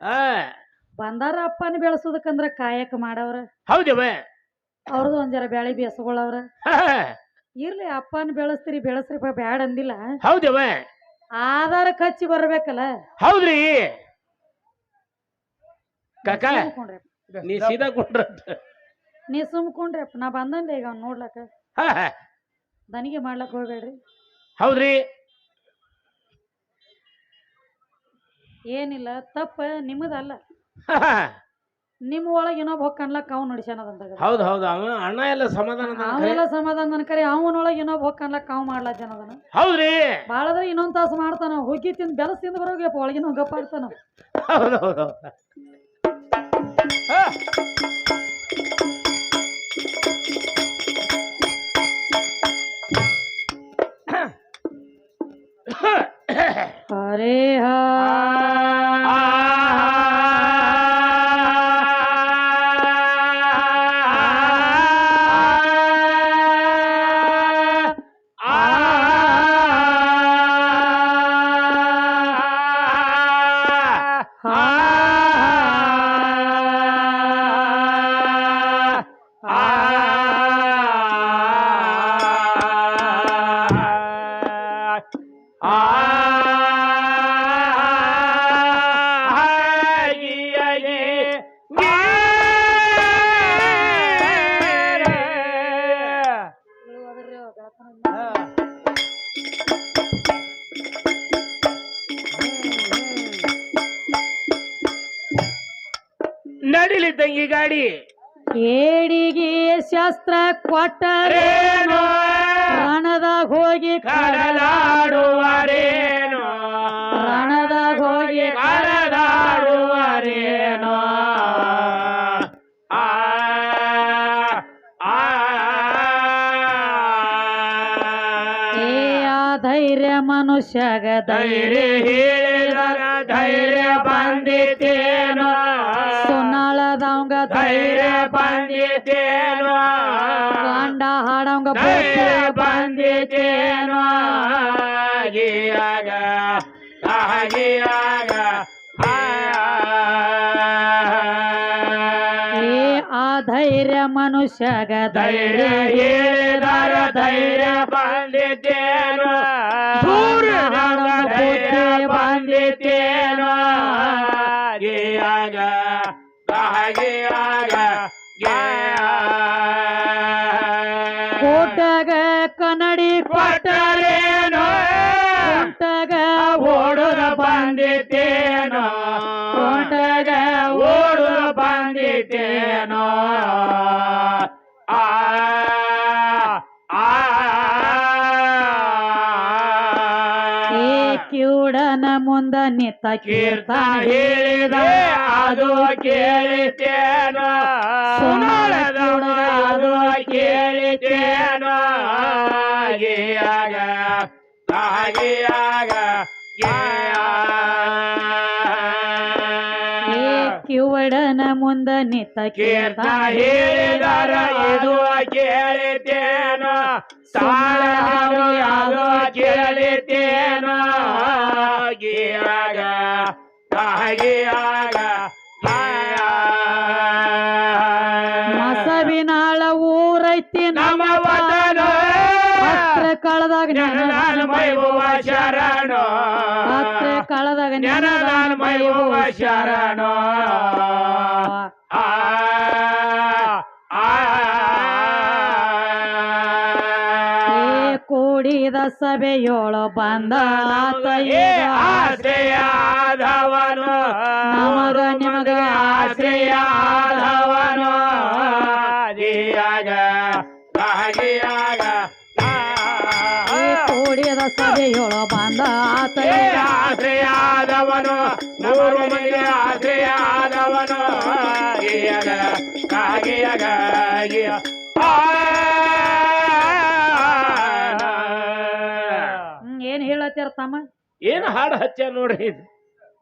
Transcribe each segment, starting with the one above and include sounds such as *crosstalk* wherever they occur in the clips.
ಆ. ಬಂದಾರ ಅಪ್ಪನ ಬೆಳೆಸೋದಕ್ಕಂದ್ರ ಕಾಯಕ ಮಾಡವ್ರ. ಹೌದವ ಅವ್ರದ್ದು ಒಂದ್ ಜರ ಬ್ಯಾಳಿ ಬೇಸಗೊಳವ್ರ. ಇರ್ಲಿ ಅಪ್ಪನ ಬೆಳೆಸ್ತೀರಿ ಬೆಳೆಸ್ರಿ ಬ್ಯಾಡ ಅಂದಿಲ್ಲ. ಹೌದವ ಆಧಾರ ಕಚ್ಚಿ ಬರ್ಬೇಕಲ್ಲ. ಹೌದ್ರಿ. ಕಾಕ ನೀ ಸೀದಾ ಕುಂಡ್ರ ನೀ ಸುಮ್ಕೊಂಡ್ರಿ ಅಪ್ಪ ನಾ ಬಂದಂದೆ ಈಗ ಅವ್ನ ನೋಡ್ಲಕ್ಕ. ದನಿಗೆ ಮಾಡ್ಲಕ್ ಹೋಗ್ಬೇಡ್ರಿ. ಹೌದ್ರಿ. ಏನಿಲ್ಲ ತಪ್ಪ ನಿಮ್ಮದಲ್ಲ. *laughs* ನಿಮ್ಮ ಒಳಗೆ ಇನ್ನೊಬ್ಬ ಹೊಕ್ಕ ಅನ್ಲಕ್ ಅವ್ ನಡಿಸ್ಯಾನದಂತ ಹೌದು ಹೌದು ಅವ ಅಣ್ಣ ಎಲ್ಲ ಸಮಾಧಾನ ಅವನೆಲ್ಲ. ಅವೆಲ್ಲ ಸಮಾಧಾನ ಕರೆ ಅವನೊಳಗೆ ಇನ್ನೊಬ್ಬ ಹೊಕ್ಕ ಅನ್ಲಕ್ ಅವ್ ಮಾಡ್ಲಾ ಜನದನ ಹೌದ್ರಿ? ಬಾಳದ್ರೆ ಇನ್ನೊಂದ್ ತಾಸು ಮಾಡ್ತಾನ ಹುಗ್ಗಿ ತಿಂದ್ ಬೆಲಸ್ ತಿಂದ್ ಬರೋಗಪ್ಪ ಒಳಗಿನ ಗಪ್ಪ ಆಡ್ತಾನ ಹೌದು ಹೌದು ನಡಿಲಿ ತಂಗಿ ಗಾಡಿ. ಏಡಿಗೆ ಶಾಸ್ತ್ರ ಕೊಟ್ಟರೇನೋ ರಣದಾಗ ಹೋಗಿ ಕಡಲಾಡುವರೇನೋ? ರಣದಾಗ ಹೋಗಿ ಕಡಲಾಡುವರೇನೋ? ಧೈರ್ಯ ಮನುಷ್ಯಗ ಧೈರ್ಯ ಹೇಳಿದಾಗ ಹೇಳಿದರ ಧೈರ್ಯ ಬಂದಿತೇನೋ ಸುನಾಳದವಂಗ ಧೈರ್ಯ ಬಂದಿತೇನೋ ಗಂಡ ಹಾಡವಂಗ ಧೈರ್ಯ ಬಂದಿತೇನೋ ಆಗಿಯಾಗ ಆಗಿಯಾಗ ಆ ಧೈರ್ಯ ಮನುಷ್ಯಗ ಧೈರ್ಯ ಹೇಳಿದರ ಧೈರ್ಯ ಬಂದಿದ್ದೇನು ಸೂರ್ಯನ ಧೈರ್ಯ ಬಂದಿದ್ದೇನು ಆಗಿಯಾಗ ಆಗಿಯಾಗ ಕೋಟಗ ಕನ್ನಡಿ ಕೊಟ್ಟರೇನೋ ಕೋಟಗ ಓಡುದ ಬಂದಿತೇನೋ ಕೋಟಗ ಓಡುದ ಬಂದಿತೇನೋ ಕಿವುಡನ ಮುಂದ ನಿತ್ತ ಕೇಳ್ತಾ ಕೀರ್ತನ ಹೇಳಿದ ಅದು ಕೇಳಿತೇನೋ. ಅದು ಕೇಳಿತೇನೋ. ಆಗಿಯಾಗ ಆಗಿಯಾಗ ಕಿವಡನ ಮುಂದ ನಿತ್ತ ಕೀರ್ತ ಹೇಳಿದಾರ ಇದು ಕೇಳಿತೇನೋ. ತಾಳರು ಅದು ಕೇಳಿತೇನೋ. ಆಗಿಯಾಗ ಆಗಿಯಾಗ ಮಸವಿನಾಳ ಊರೈತಿ ನಮ್ಮ ಕಳದಾಗ ಶರಣೋ. ಕಳದಾಗ ಮೈ ಮೈಭವ ಶರಣೋ. ಕೂಡಿದ ಸಭೆಯೋಳು ಬಂದ ಆತ ಏ ಈಗ ಆಶ್ರಯಾದವನು ನಮಗ ನಿಮಗ ಆಶ್ರಯಾದವನು ಕೂಡಿದ ಸಭೆಯೋಳು ಬಂದ ಆತ ಏ ಈಗ ಆಶ್ರಯಾದವನು ಮೂರು ಮಂದಿ ಆಶ್ರಯಾದವನು ಆಗಿಯ ಏನ್ ತಮ್ಮ ಏನು ಹಾಡು ಹಚ್ಚ ನೋಡ್ರಿ ಇದು?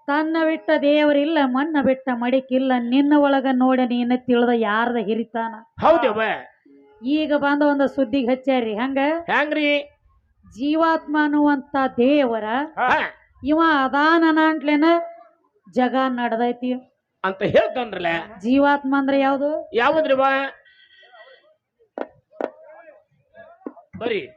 ತನ್ನ ಬಿಟ್ಟ ದೇವರಿಲ್ಲ ಮಣ್ಣ ಬಿಟ್ಟ ಮಡಿಕಿಲ್ಲ ನಿನ್ನ ಒಳಗ ನೋಡ ನೀನ ತಿಳಿದ ಯಾರ್ದ ಹಿರಿತಾನ? ಹೌದವ ಈಗ ಬಂದ ಒಂದು ಸುದ್ದಿಗೆ ಹಚ್ಚಾರಿ ಹಂಗ? ಹೆಂಗ್ರಿ? ಜೀವಾತ್ಮ ಅನ್ನುವಂತ ದೇವರ ಇವ ಅದಾನಂಟ್ಲೇನ ಜಗ ನಡ್ದೈತಿ. ಅಂತ ಹೇಳ್ತಾನ್ರಲ್ಲ ಜೀವಾತ್ಮ ಅಂದ್ರೆ ಯಾವ್ದು? ಯಾವ್ದ್ರಿ ಬಾ ಬರಿ.